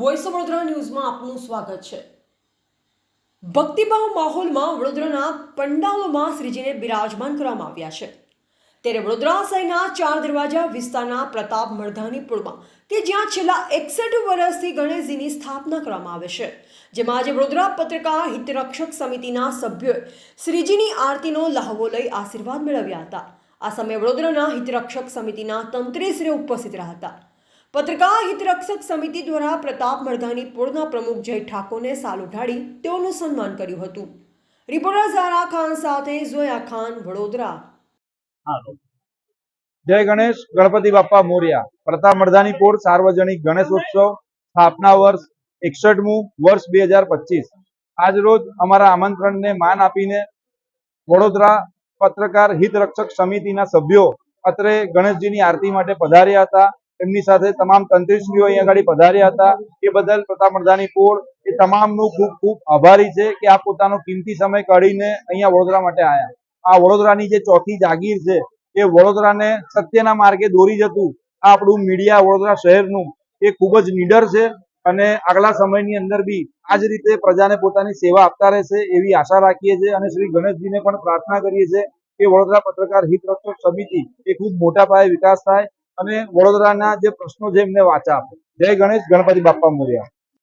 Voice of Vadodara ન્યૂઝમાં આપનું સ્વાગત છે. ભક્તિભાવ માહોલમાં વડોદરાના પંડાલોમાં શ્રીજીને બિરાજમાન કરવામાં આવ્યા છે. ત્યારે વડોદરા શહેરના ચાર દરવાજા વિસ્તારના પ્રતાપ મરધાની પુળમાં કે જ્યાં છેલ્લા એકસઠ વર્ષથી ગણેશજીની સ્થાપના કરવામાં આવે છે. જેમાં આજે વડોદરા પત્રકાર હિતરક્ષક સમિતિના સભ્યોએ શ્રીજીની આરતીનો લહાવો લઈ આશીર્વાદ મેળવ્યા હતા. આ સમયે વડોદરાના હિતરક્ષક સમિતિના તંત્રીશ્રીઓ ઉપસ્થિત રહ્યા હતા. પત્રકાર હિતરક્ષક સમિતિ દ્વારા પ્રતાપ મરધાની પૂર્ણ પ્રમુખ જય ઠાકોરને સાલ ઉઠાડી તેઓનું સન્માન કર્યું હતું. રિપોર્ટર ઝારા ખાન સાથે જોયા ખાન, વડોદરા. જય ગણેશ, ગણપતિ બાપ્પા મોર્યા. પ્રતાપ મરધાનીપુર સાર્વજનિક ગણેશોત્સવ સ્થાપના વર્ષ એકસઠમું વર્ષ બે હજાર પચીસ. આજ રોજ અમારા આમંત્રણને માન આપીને વડોદરા પત્રકાર હિત રક્ષક સમિતિના સભ્યો અત્રે ગણેશજીની આરતી માટે પધાર્યા હતા. એમની સાથે તમામ તંત્રીશ્રીઓ અહીંયા આગળ પધાર્યા હતા. એ બદલ પ્રતાપ મરધાનીપુર એ તમામનું ખૂબ ખૂબ આભારી છે કે આ પોતાનો કિંમતી સમય કાઢીને અહીંયા વડોદરા માટે આવ્યા આ વડોદરાની જે ચોથી જાગીર છે, એ વડોદરાને સત્યના માર્ગે દોરી જતું આ આપણું મીડિયા વડોદરા શહેરનું એ ખૂબ જ નીડર છે અને આગલા સમયની અંદર બી આ જ રીતે પ્રજાને પોતાની સેવા આપતા રહેશે એવી આશા રાખીએ છીએ અને શ્રી ગણેશજીને પણ પ્રાર્થના કરીએ છીએ કે વડોદરા પત્રકાર હિત રક્ષક સમિતિ એ ખૂબ મોટા પાયે વિકાસ થાય અને વડોદરાના જે પ્રશ્નો છે એમને વાચા આપો. જય ગણેશ ગણપતિ બાપ્પા મોર્યા.